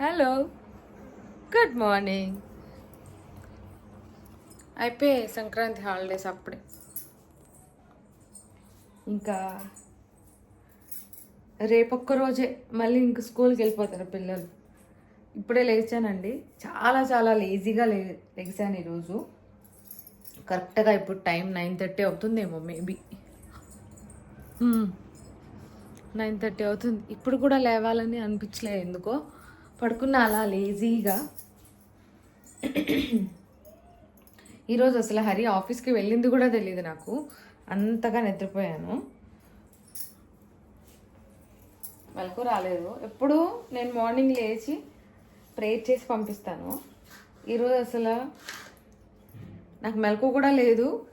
Hello good morning అయిపోయి Sankranti holidays అప్పుడే. ఇంకా రేపొక్క రోజే మళ్ళీ ఇంక స్కూల్కి వెళ్ళిపోతారు పిల్లలు. ఇప్పుడే లేచానండి. చాలా చాలా లేజీగా లే లేచాను ఈరోజు. కరెక్ట్గా ఇప్పుడు టైం నైన్ థర్టీ అవుతుందేమో మేబీ. నైన్ థర్టీ అవుతుంది. ఇప్పుడు కూడా లేవాలని అనిపించలేదు ఎందుకో. పడుకున్న అలా లేజీగా. ఈరోజు అసలు హరి ఆఫీస్కి వెళ్ళింది కూడా తెలియదు నాకు. అంతగా నిద్రపోయాను. మెలకు రాలేదు. ఎప్పుడు నేను మార్నింగ్ లేచి ప్రేయర్ చేసి పంపిస్తాను. ఈరోజు అసలు నాకు మెలకు కూడా లేదు.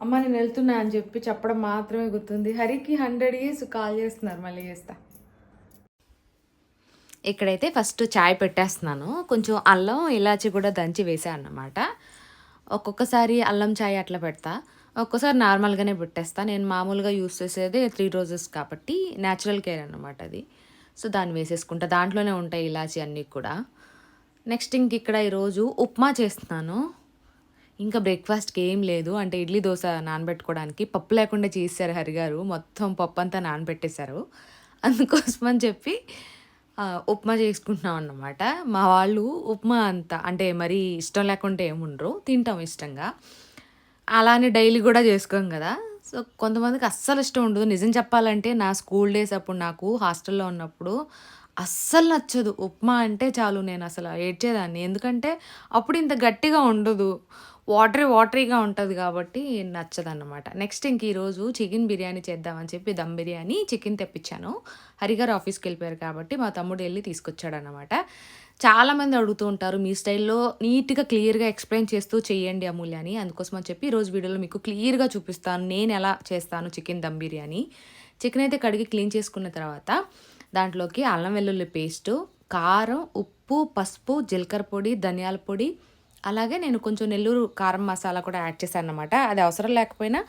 అమ్మ నేను వెళ్తున్నా అని చెప్పి చెప్పడం మాత్రమే గుర్తుంది. హరికి హండ్రెడ్ ఇయర్స్ కాల్ చేస్తున్నారు మళ్ళీ చేస్తా. ఇక్కడైతే ఫస్ట్ చాయ్ పెట్టేస్తున్నాను. కొంచెం అల్లం ఇలాచి కూడా దంచి వేసాను అన్నమాట. ఒక్కొక్కసారి అల్లం చాయ్ అట్లా పెడతా. ఒక్కోసారి నార్మల్గానే పెట్టేస్తా. నేను మామూలుగా యూస్ చేసేది త్రీ రోజెస్ కాబట్టి న్యాచురల్ కేర్ అనమాట అది. సో దాన్ని వేసేసుకుంటా. దాంట్లోనే ఉంటాయి ఇలాచి అన్నీ కూడా. నెక్స్ట్ ఇంక ఇక్కడ ఈరోజు ఉప్మా చేస్తున్నాను. ఇంకా బ్రేక్ఫాస్ట్కి ఏం లేదు. అంటే ఇడ్లీ దోశ నానబెట్టుకోవడానికి పప్పు లేకుండా చేశారు హరిగారు. మొత్తం పప్పు అంతా నానబెట్టేశారు. అందుకోసం అని చెప్పి ఉప్మా చేసుకుంటున్నాం అన్నమాట. మా వాళ్ళు ఉప్మా అంత అంటే మరి ఇష్టం లేకుంటే ఏముండరు తింటాం ఇష్టంగా. అలానే డైలీ కూడా చేసుకోం కదా. సో కొంతమందికి అస్సలు ఇష్టం ఉండదు. నిజం చెప్పాలంటే నా స్కూల్ డేస్ అప్పుడు నాకు హాస్టల్లో ఉన్నప్పుడు అస్సలు నచ్చదు. ఉప్మా అంటే చాలు నేను అసలు ఏడ్చేదాన్ని. ఎందుకంటే అప్పుడు ఇంత గట్టిగా ఉండదు. వాటరీ వాటరీగా ఉంటుంది కాబట్టి నచ్చదన్నమాట. నెక్స్ట్ ఇంక ఈరోజు చికెన్ బిర్యానీ చేద్దామని చెప్పి దమ్ బిర్యానీ చికెన్ తెప్పించాను. హరిగారు ఆఫీస్కి వెళ్ళిపోయారు కాబట్టి మా తమ్ముడు వెళ్ళి తీసుకొచ్చాడు అనమాట చాలామంది అడుగుతూ ఉంటారు మీ స్టైల్లో నీట్గా క్లియర్గా ఎక్స్ప్లెయిన్ చేస్తూ చేయండి అమూల్య అని అందుకోసం అని చెప్పి ఈరోజు వీడియోలో మీకు క్లియర్గా చూపిస్తాను నేను ఎలా చేస్తాను చికెన్ దమ్ బిర్యానీ. చికెన్ అయితే కడిగి క్లీన్ చేసుకున్న తర్వాత దాంట్లోకి అల్లం వెల్లుల్లి పేస్టు కారం ఉప్పు పసుపు జీలకర్ర పొడి ధనియాల పొడి అలాగే నేను కొంచెం నెల్లూరు కారం మసాలా కూడా యాడ్ చేశాను అనమాట అది అవసరం లేకపోయినా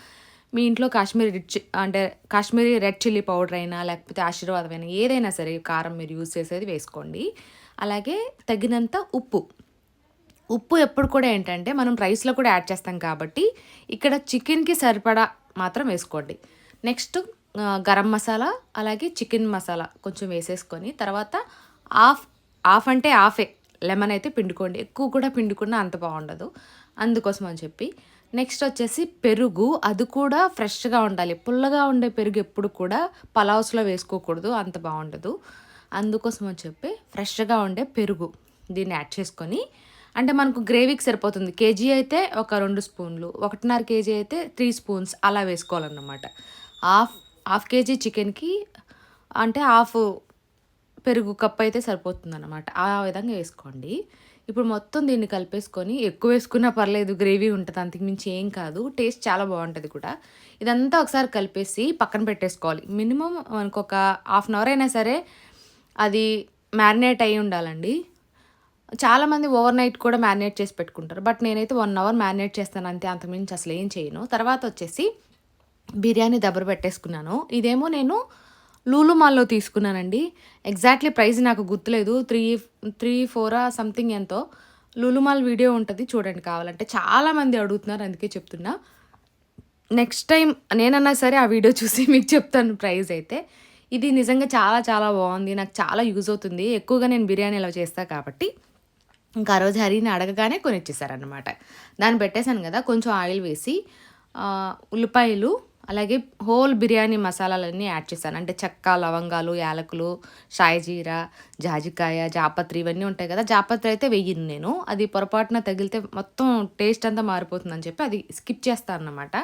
మీ ఇంట్లో కాశ్మీరీ రెడ్ చి- అంటే కాశ్మీరీ రెడ్ చిల్లీ పౌడర్ అయినా లేకపోతే ఆశీర్వాదం అయినా ఏదైనా సరే కారం మీరు యూజ్ చేసేది వేసుకోండి. అలాగే తగినంత ఉప్పు. ఉప్పు ఎప్పుడు కూడా ఏంటంటే మనం రైస్లో కూడా యాడ్ చేస్తాం కాబట్టి ఇక్కడ చికెన్కి సరిపడా మాత్రం వేసుకోండి. నెక్స్ట్ గరం మసాలా అలాగే చికెన్ మసాలా కొంచెం వేసేసుకొని తర్వాత హాఫ్ హాఫ్ అంటే హాఫే లెమన్ అయితే పిండుకోండి. ఎక్కువ కూడా పిండుకున్నా అంత బాగుండదు. అందుకోసం అని చెప్పి. నెక్స్ట్ వచ్చేసి పెరుగు. అది కూడా ఫ్రెష్గా ఉండాలి. పుల్లగా ఉండే పెరుగు ఎప్పుడు కూడా పలావ్స్లో వేసుకోకూడదు. అంత బాగుండదు. అందుకోసం అని చెప్పి ఫ్రెష్గా ఉండే పెరుగు దీన్ని యాడ్ చేసుకొని. అంటే మనకు గ్రేవీకి సరిపోతుంది. కేజీ అయితే ఒక రెండు స్పూన్లు. ఒకటిన్నర కేజీ అయితే త్రీ స్పూన్స్ అలా వేసుకోవాలన్నమాట. హాఫ్ హాఫ్ కేజీ చికెన్కి అంటే హాఫ్ పెరుగు కప్ అయితే సరిపోతుంది అనమాట ఆ విధంగా వేసుకోండి. ఇప్పుడు మొత్తం దీన్ని కలిపేసుకొని ఎక్కువ వేసుకున్నా పర్లేదు గ్రేవీ ఉంటుంది అంతకుమించి ఏం కాదు. టేస్ట్ చాలా బాగుంటుంది కూడా. ఇదంతా ఒకసారి కలిపేసి పక్కన పెట్టేసుకోవాలి. మినిమం మనకు ఒక హాఫ్ అన్ అవర్ అయినా సరే అది మ్యారినేట్ అయి ఉండాలండి. చాలామంది ఓవర్ నైట్ కూడా మ్యారినేట్ చేసి పెట్టుకుంటారు. బట్ నేనైతే వన్ అవర్ మ్యారినేట్ చేస్తాను అంతే అంతకుమించి అసలు ఏం చేయను. తర్వాత వచ్చేసి బిర్యానీ దబ్బర పెట్టేసుకున్నాను. ఇదేమో నేను లూలు మాల్లో తీసుకున్నానండి. ఎగ్జాక్ట్లీ ప్రైస్ నాకు గుర్తులేదు. త్రీ త్రీ ఫోరా సంథింగ్ ఎంతో. లూలు మాల్ వీడియో ఉంటుంది చూడండి కావాలంటే. చాలామంది అడుగుతున్నారు అందుకే చెప్తున్నా. నెక్స్ట్ టైం నేనన్నా సరే ఆ వీడియో చూసి మీకు చెప్తాను ప్రైస్ అయితే. ఇది నిజంగా చాలా చాలా బాగుంది. నాకు చాలా యూజ్ అవుతుంది. ఎక్కువగా నేను బిర్యానీ ఇలా చేస్తాను కాబట్టి. ఇంకా ఆ రోజు హరిని అడగగానే కొనిచ్చేసారనమాట దాన్ని పెట్టేశాను కదా కొంచెం ఆయిల్ వేసి ఉల్లిపాయలు అలాగే హోల్ బిర్యానీ మసాలాలన్నీ యాడ్ చేశాను. అంటే చెక్క లవంగాలు యాలకులు షాయిజీరా జాజికాయ జాపత్రి ఇవన్నీ ఉంటాయి కదా. జాపత్రి అయితే వెయ్యను నేను. అది పొరపాటున తగిలితే మొత్తం టేస్ట్ అంతా మారిపోతుందని చెప్పి అది స్కిప్ చేస్తాను అన్నమాట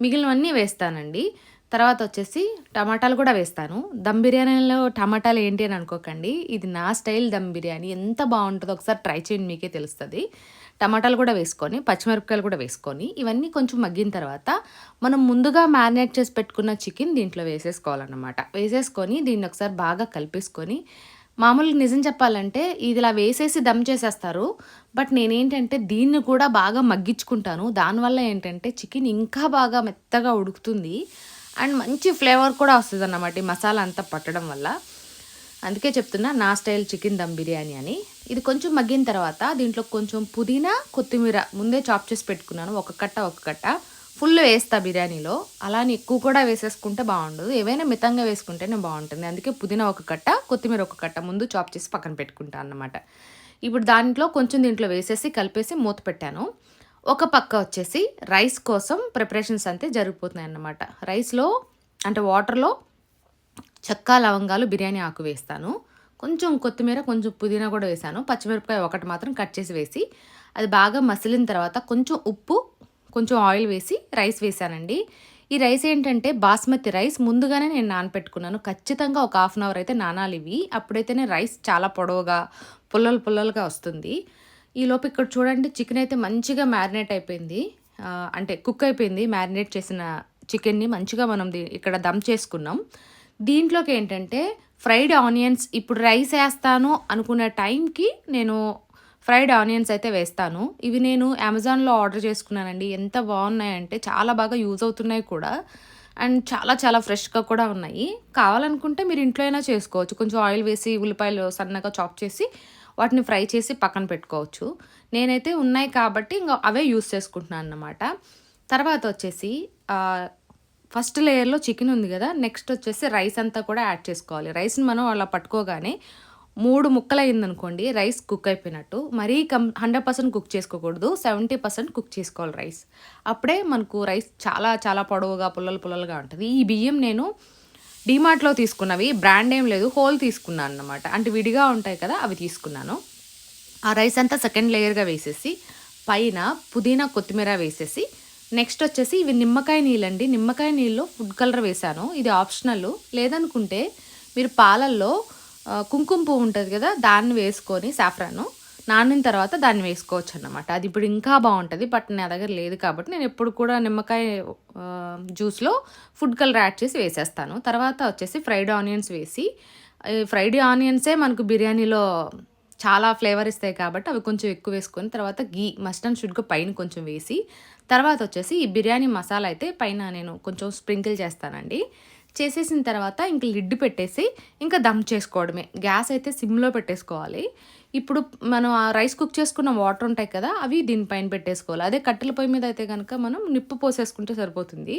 మిగిలినవన్నీ వేస్తానండి. తర్వాత వచ్చేసి టమాటాలు కూడా వేస్తాను. దమ్ బిర్యానీలో టమాటాలు ఏంటి అని అనుకోకండి. ఇది నా స్టైల్ దమ్ బిర్యానీ. ఎంత బాగుంటుందో ఒకసారి ట్రై చేయండి మీకే తెలుస్తుంది. టమాటాలు కూడా వేసుకొని పచ్చిమిరపకాయలు కూడా వేసుకొని ఇవన్నీ కొంచెం మగ్గిన తర్వాత మనం ముందుగా మ్యారినేట్ చేసి పెట్టుకున్న చికెన్ దీంట్లో వేసేసుకోవాలన్నమాట. వేసేసుకొని దీన్ని ఒకసారి బాగా కలిపేసుకొని మామూలుగా నిజం చెప్పాలంటే ఇది ఇలా వేసేసి దమ్ చేసేస్తారు. బట్ నేనేంటంటే దీన్ని కూడా బాగా మగ్గించుకుంటాను. దానివల్ల ఏంటంటే చికెన్ ఇంకా బాగా మెత్తగా ఉడుకుతుంది. అండ్ మంచి ఫ్లేవర్ కూడా వస్తుంది అన్నమాట ఈ మసాలా అంతా పట్టడం వల్ల. అందుకే చెప్తున్నా నా స్టైల్ చికెన్ దమ్ బిర్యానీ అని. ఇది కొంచెం మగ్గిన తర్వాత దీంట్లో కొంచెం పుదీనా కొత్తిమీర ముందే చాప్ చేసి పెట్టుకున్నాను. ఒక కట్ట ఒక కట్ట. ఫుల్ వేస్తా బిర్యానీలో. అలానే ఎక్కువ కూడా వేసేసుకుంటే బాగుండదు. ఏవైనా మితంగా వేసుకుంటేనే బాగుంటుంది. అందుకే పుదీనా ఒక కట్ట కొత్తిమీర ఒక కట్ట ముందు చాప్ చేసి పక్కన పెట్టుకుంటాను అన్నమాట. ఇప్పుడు దాంట్లో కొంచెం దీంట్లో వేసేసి కలిపేసి మూత పెట్టాను. ఒక పక్క వచ్చేసి రైస్ కోసం ప్రిపరేషన్స్ అంతే జరిగిపోతున్నాయి అన్నమాట. రైస్లో అంటే వాటర్లో చెక్క లవంగాలు బిర్యానీ ఆకు వేస్తాను. కొంచెం కొత్తిమీర కొంచెం పుదీనా కూడా వేసాను. పచ్చిమిరపకాయ ఒకటి మాత్రం కట్ చేసి వేసి అది బాగా మసిలిన తర్వాత కొంచెం ఉప్పు కొంచెం ఆయిల్ వేసి రైస్ వేసానండి. ఈ రైస్ ఏంటంటే బాస్మతి రైస్. ముందుగానే నేను నానపెట్టుకున్నాను. ఖచ్చితంగా ఒక హాఫ్ అన్ అవర్ అయితే నానాలి ఇవి. అప్పుడైతేనే రైస్ చాలా పొడవుగా పుల్లలు పుల్లలుగా వస్తుంది. ఈలోపు ఇక్కడ చూడండి చికెన్ అయితే మంచిగా మ్యారినేట్ అయిపోయింది. అంటే కుక్ అయిపోయింది. మ్యారినేట్ చేసిన చికెన్ని మంచిగా మనం ఇక్కడ దమ్ చేసుకున్నాం. దీంట్లోకి ఏంటంటే ఫ్రైడ్ ఆనియన్స్ ఇప్పుడు రైస్ వేస్తాను అనుకునే టైంకి నేను ఫ్రైడ్ ఆనియన్స్ అయితే వేస్తాను. ఇవి నేను అమెజాన్లో ఆర్డర్ చేసుకున్నానండి. ఎంత బాగున్నాయంటే చాలా బాగా యూజ్ అవుతున్నాయి కూడా. అండ్ చాలా చాలా ఫ్రెష్గా కూడా ఉన్నాయి. కావాలనుకుంటే మీరు ఇంట్లో అయినా చేసుకోవచ్చు. కొంచెం ఆయిల్ వేసి ఉల్లిపాయలు సన్నగా చాప్ చేసి వాటిని ఫ్రై చేసి పక్కన పెట్టుకోవచ్చు. నేనైతే ఉన్నాయి కాబట్టి ఇంకా అవే యూస్ చేసుకుంటున్నాను అన్నమాట. తర్వాత వచ్చేసి ఫస్ట్ లేయర్లో చికెన్ ఉంది కదా నెక్స్ట్ వచ్చేసి రైస్ అంతా కూడా యాడ్ చేసుకోవాలి. రైస్ని మనం అలా పట్టుకోగానే మూడు ముక్కలు అయిందనుకోండి రైస్ కుక్ అయిపోయినట్టు. మరీ కం హండ్రెడ్ పర్సెంట్ కుక్ చేసుకోకూడదు సెవెంటీ పర్సెంట్ కుక్ చేసుకోవాలి రైస్. అప్పుడే మనకు రైస్ చాలా చాలా పొడవుగా పుల్లలు పుల్లలుగా ఉంటుంది. ఈ బియ్యం నేను డీమార్ట్లో తీసుకున్నవి బ్రాండ్ ఏం లేదు హోల్ తీసుకున్నాను అన్నమాట. అంటే విడిగా ఉంటాయి కదా అవి తీసుకున్నాను. ఆ రైస్ అంతా సెకండ్ లేయర్గా వేసేసి పైన పుదీనా కొత్తిమీర వేసేసి నెక్స్ట్ వచ్చేసి ఇవి నిమ్మకాయ నీళ్ళండి. నిమ్మకాయ నీళ్ళు ఫుడ్ కలర్ వేసాను ఇది ఆప్షనల్. లేదనుకుంటే మీరు పాలల్లో కుంకుమ పువ్వు ఉంటుంది కదా దాన్ని వేసుకొని సాఫ్రాను. నానిన తర్వాత దాన్ని వేసుకోవచ్చు అన్నమాట అది ఇప్పుడు ఇంకా బాగుంటుంది బట్ నా దగ్గర లేదు కాబట్టి నేను ఎప్పుడు కూడా నిమ్మకాయ జ్యూస్లో ఫుడ్ కలర్ యాడ్ చేసి వేసేస్తాను. తర్వాత వచ్చేసి ఫ్రైడ్ ఆనియన్స్ వేసి ఫ్రైడ్ ఆనియన్సే మనకు బిర్యానీలో చాలా ఫ్లేవర్ ఇస్తాయి కాబట్టి అవి కొంచెం ఎక్కువ వేసుకొని తర్వాత గీ మస్ట్ అండ్ షుడ్గా పైన కొంచెం వేసి తర్వాత వచ్చేసి ఈ బిర్యానీ మసాలా అయితే పైన నేను కొంచెం స్ప్రింకిల్ చేస్తానండి. చేసేసిన తర్వాత ఇంక లిడ్ పెట్టేసి ఇంకా దమ్ చేసుకోవడమే. గ్యాస్ అయితే సిమ్లో పెట్టేసుకోవాలి. ఇప్పుడు మనం ఆ రైస్ కుక్ చేసుకున్న వాటర్ ఉంటాయి కదా అవి దీనిపైన పెట్టేసుకోవాలి. అదే కట్టెల పొయ్యి మీద అయితే కనుక మనం నిప్పు పోసేసుకుంటే సరిపోతుంది.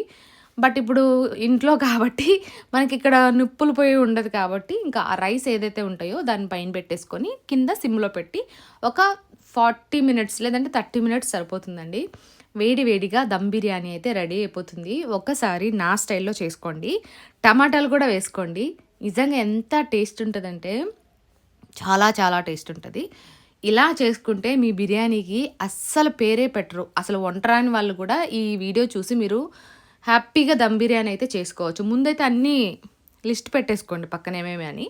బట్ ఇప్పుడు ఇంట్లో కాబట్టి మనకి ఇక్కడ నిప్పులు పోయి ఉండదు కాబట్టి ఇంకా ఆ రైస్ ఏదైతే ఉంటాయో దాని పైన పెట్టేసుకొని కింద సిమ్లో పెట్టి ఒక ఫార్టీ మినిట్స్ లేదంటే థర్టీ మినిట్స్ సరిపోతుందండి. వేడి వేడిగా దమ్ బిర్యానీ అయితే రెడీ అయిపోతుంది. ఒక్కసారి నా స్టైల్లో చేసుకోండి. టమాటాలు కూడా వేసుకోండి. నిజంగా ఎంత టేస్ట్ ఉంటుందంటే చాలా చాలా టేస్ట్ ఉంటుంది. ఇలా చేసుకుంటే మీ బిర్యానీకి అస్సలు పేరే పెట్టరు. అసలు వంటరాని వాళ్ళు కూడా ఈ వీడియో చూసి మీరు హ్యాపీగా దమ్ బిర్యానీ అయితే చేసుకోవచ్చు. ముందైతే అన్నీ లిస్ట్ పెట్టేసుకోండి పక్కన ఏమేమి అని.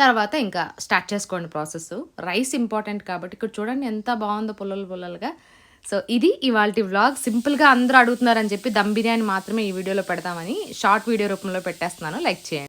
తర్వాత ఇంకా స్టార్ట్ చేసుకోండి ప్రాసెస్. రైస్ ఇంపార్టెంట్ కాబట్టి ఇక్కడ చూడండి ఎంత బాగుందో పుల్లలు పుల్లలుగా సో ఇది ఇవాళ వ్లాగ్. సింపుల్గా అందరూ అడుగుతున్నారని చెప్పి దమ్ బిర్యానీ మాత్రమే ఈ వీడియోలో పెడతామని షార్ట్ వీడియో రూపంలో పెట్టేస్తున్నాను. లైక్ చేయండి.